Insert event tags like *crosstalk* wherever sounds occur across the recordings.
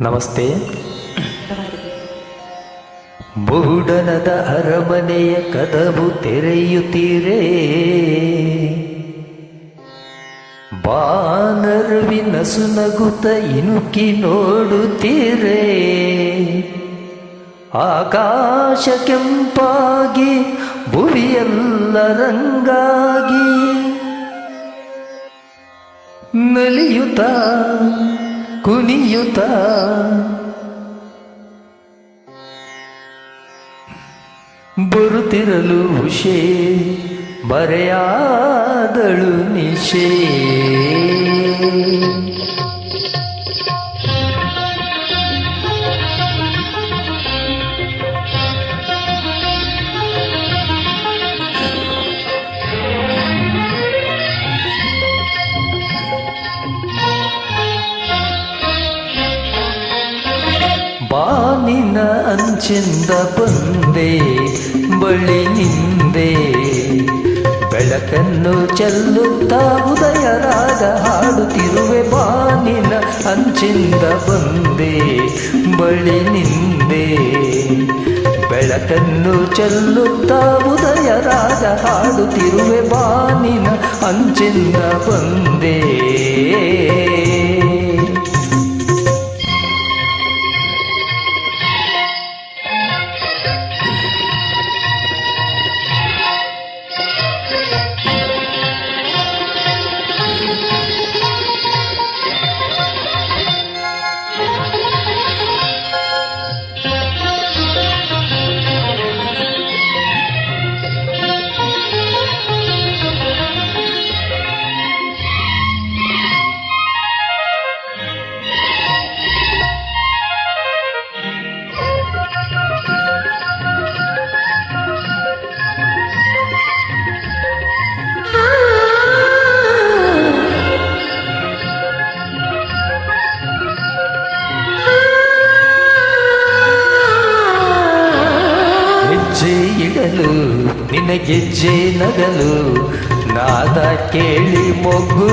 ನಮಸ್ತೆ. *coughs* ಬುಡನದ ಅರಮನೆಯ ಕದವು ತೆರೆಯುತ್ತೀರೇ. ಬಾನರ್ವಿನ ಸುನಗುತ ಇನುಕಿ ನೋಡುತ್ತೀರೇ. ಆಕಾಶ ಕೆಂಪಾಗಿ ಭುವಿಯಲ್ಲ ರಂಗಾಗಿ ನಲಿಯುತ್ತ ಕುಣಿಯುತ್ತ. ಬರುತ್ತಿರಲು ಉಷೆ ಬರೆಯಾದಳು ನಿಶೇ ಅಂಚಿಂದ ಬಂದೆ ಬಳಿ ನಿಂದೆ ಬೆಳಕನ್ನು ಚೆಲ್ಲುತ್ತಾ ಉದಯರಾಗ ಹಾಡುತ್ತಿರುವೆ ಬಾನಿನ ಅಂಚಿಂದ ಬಂದೆ ಬಳಿ ನಿಂದೆ ಬೆಳಕನ್ನು ಚೆಲ್ಲುತ್ತಾ ಉದಯರಾಗ ಹಾಡುತ್ತಿರುವೆ ಬಾನಿನ ಅಂಚಿಂದ ಬಂದೆ ನಿನಗೆಜ್ಜೆ ನಗಲು ನಾದ ಕೇಳಿ ಮೊಗ್ಗು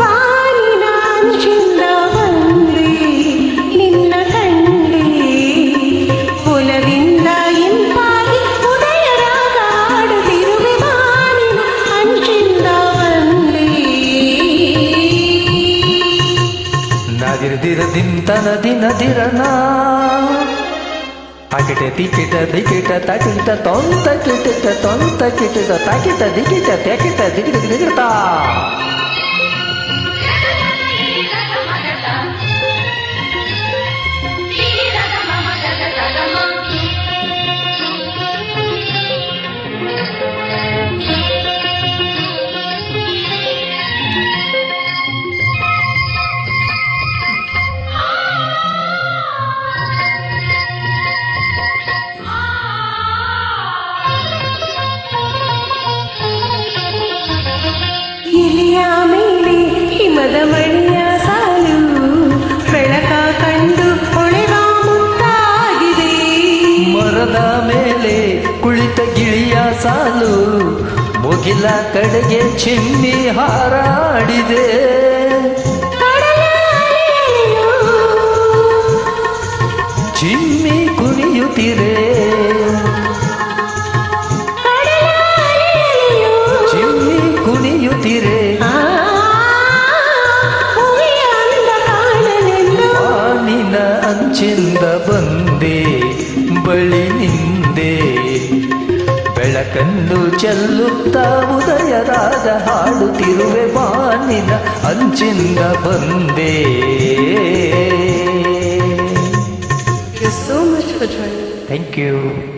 ಬಾನಿನ ಅಂಚಿಂದ ಬಂದೆ ನದಿರ್ದಿರ ದಿಂತನ ದಿನ ದಿರನ అకిట తికిట దికిట తకిట తొంత కిటిట తొంత కిటిట తకిట దికిట తెకిట దిగిట దిగిడతా. ಸಾಲು ಮುಗಿಲ ಕಡೆಗೆ ಚಿಮ್ಮಿ ಹಾರಾಡಿದೆ. ಚಿಮ್ಮಿ ಕುಣಿಯುತ್ತಿರೆ. ಚಿಮ್ಮಿ ಕುಣಿಯುತ್ತಿರೆ. ಅಂಚಿಂದ ಬಂದೆ ಬಳಿ ನಿಂದೆ. ಬೆಳಕನ್ನು ಚೆಲ್ಲುತ್ತಾ ಉದಯರಾಗ ಹಾಡುತ್ತಿರುವೆ ಬಾನಿನ ಅಂಚಿಂದ ಬಂದೆ Thank you